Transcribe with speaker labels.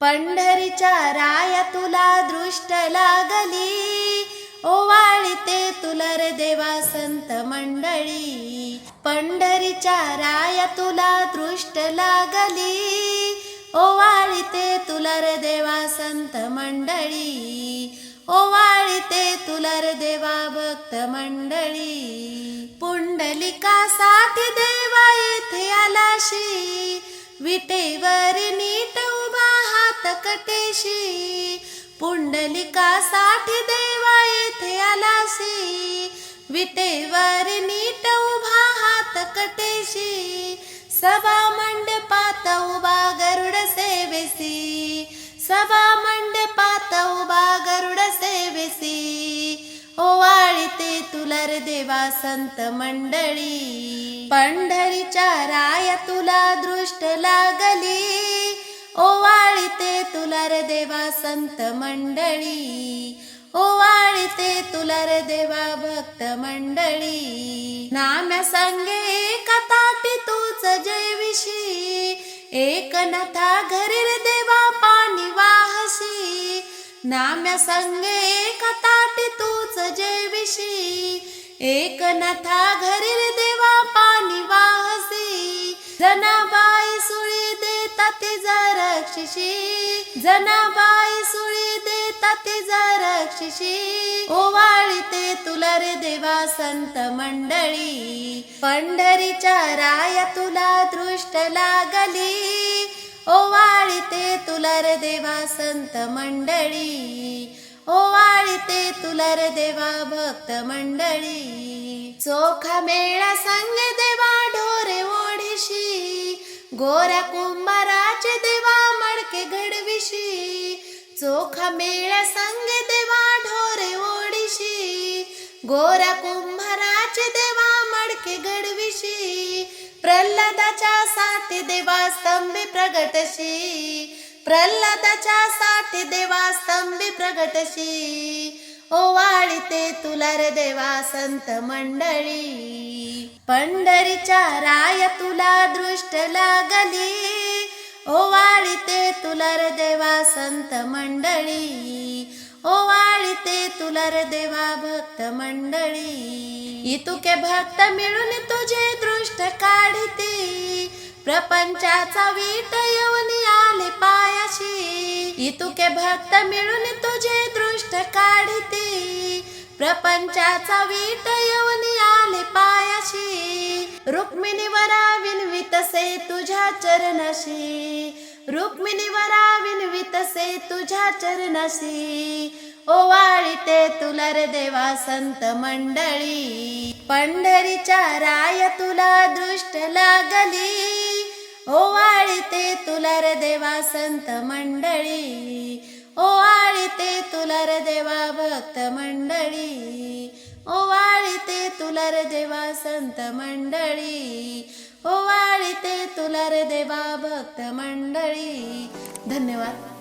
Speaker 1: पंढरीच्या राया तुला दृष्ट लागली. ओवाळीते तुला रे देवा संत मंडळी. पंढरीच्या राया तुला दृष्ट लागली. ओवाळीते तुला रे देवा संत मंडळी. ओवाळीते तुला रे देवा भक्त मंडळी. पुंडलिकासाठी देवा इथे आलाशी. विटेवरी हात पुंडलिकासाठी देवा येथे आलासी विटेवर नीट उभा हात कटेशी. सभा मंडपात उभा गरुड सेवेसी सभा मंडपात उभा गरुड सेवेसी ओवाळीते तुलर देवा संत मंडळी. पंढरीच्या राया तुला दृष्ट लागली. ओवा ओवाळीते तुला देवा संत मंडळी. ओवाळीते तुला देवा भक्त मंडळी. नाम्या सांगे कथाटी ताटी तूच जयविशी. एक नथा घरी रे देवा पाणी वाहसी नाम्या सांगे कथाटी ताटी तूच जयविशी. एक नथा घरी रे देवा पाणी वाहसी जनाबाई सुळी देता तिचा रक्षिशी जनाबाई सुळी देता जा रक्षिशी ओवाळीते तुला रे देवा संत मंडळी. पंढरीच्या राया तुला दृष्ट लागली. ओवाळीते तुला रे देवा संत मंडळी. ओवाळीते तुला रे देवा भक्त मंडळी. चोखा मेळा संग देवा ढोरे ओढीशी. गोऱ्या कुंभाराचे चोखा मेळा संग देवा ढोरे ओडिशी गोरा कुंभाराचे देवा मडके गडविशी प्रल्हादाच्या साठी देवा स्तंभी प्रगटशी प्रल्हादाच्या साठी देवा स्तंभी प्रगटशी. ओवाळीते तुला रे देवा संत मंडळी पंढरीच्या राय तुला दृष्ट लागली. ओवाळीते तुलर देवा संत मंडळी. ओवाळीते तुलर देवा भक्त मंडळी. इतुके भक्त मिळून तुझे दृष्ट काढिते. प्रपंचाचा वीट येऊन आले पायाशी. इतुके भक्त मिळून तुझे दृष्ट काढिते. प्रपंचाचा वीट येऊन आले पायाशी. रुक्मिणी वरा विनवितसे तुझ्या चरणाशी. रुक्मिणी वरा विनवितसे तुझ्या चरणाशी. ओवाळीते तुला रे देवा संत मंडळी. पंढरीच्या राय तुला दृष्ट लागली. ओवाळीते तुला रे देवा संत मंडळी. ओवाळीते तुला रे देवा भक्त मंडळी. ओवाळीते तुला रे देवा संत मंडळी. ओवाळीते तुला रे देवा भक्त मंडळी. धन्यवाद.